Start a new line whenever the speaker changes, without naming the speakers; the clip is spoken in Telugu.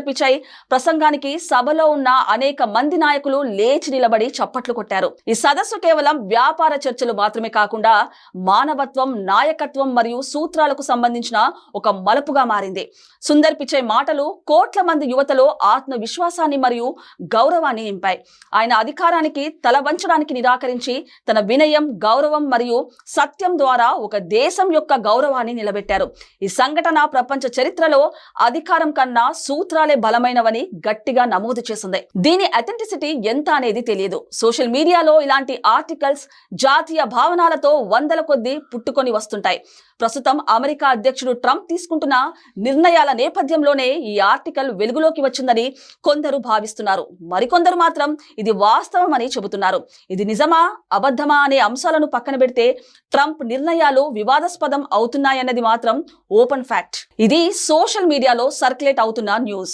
పిచాయ్ ప్రసంగానికి సభలో ఉన్న అనేక మంది నాయకులు లేచి నిలబడి చప్పట్లు కొట్టారు. ఈ సదస్సు కేవలం వ్యాపార చర్చలు మాత్రమే కాకుండా మానవత్వం నాయకత్వం మరియు సూత్రాలకు సంబంధించిన ఒక మలుపుగా మారింది. సుందర్ పిచై మాటలు కోట్ల మంది యువతలో ఆత్మవిశ్వాసాన్ని మరియు గౌరవాన్ని నింపాయి. ఆయన అధికారానికి తల వంచడానికి నిరాకరించి తన వినయం గౌరవం మరియు సత్యం ద్వారా ఒక దేశం యొక్క గౌరవాన్ని నిలబెట్టారు. ఈ సంఘటన ప్రపంచ చరిత్రలో అధికారం కన్నా సూత్రాలే బలమైనవని గట్టిగా నమోదు చేసింది. దీని అథెంటిసిటీ ఎంత అనేది తెలియదు. సోషల్ మీడియాలో ఇలాంటి ఆర్టికల్స్ జాతీయ భావనాలతో వందల కొద్దీ పుట్టుకొని వస్తుంటాయి. ప్రస్తుతం అమెరికా అధ్యక్షుడు ట్రంప్ తీసుకుంటున్న నిర్ణయాల నేపథ్యంలోనే ఈ ఆర్టికల్ వెలుగులోకి వచ్చిందని కొందరు భావిస్తున్నారు. మరికొందరు మాత్రం ఇది వాస్తవమని చెబుతున్నారు. ఇది నిజమా అబద్ధమా అనే అంశాలను పక్కన పెడితే ట్రంప్ నిర్ణయాలు వివాదాస్పదం అవుతున్నాయన్నది మాత్రం ఓపెన్ ఫ్యాక్ట్. ఇది సోషల్ మీడియాలో సర్క్యులేట్ అవుతున్న న్యూస్.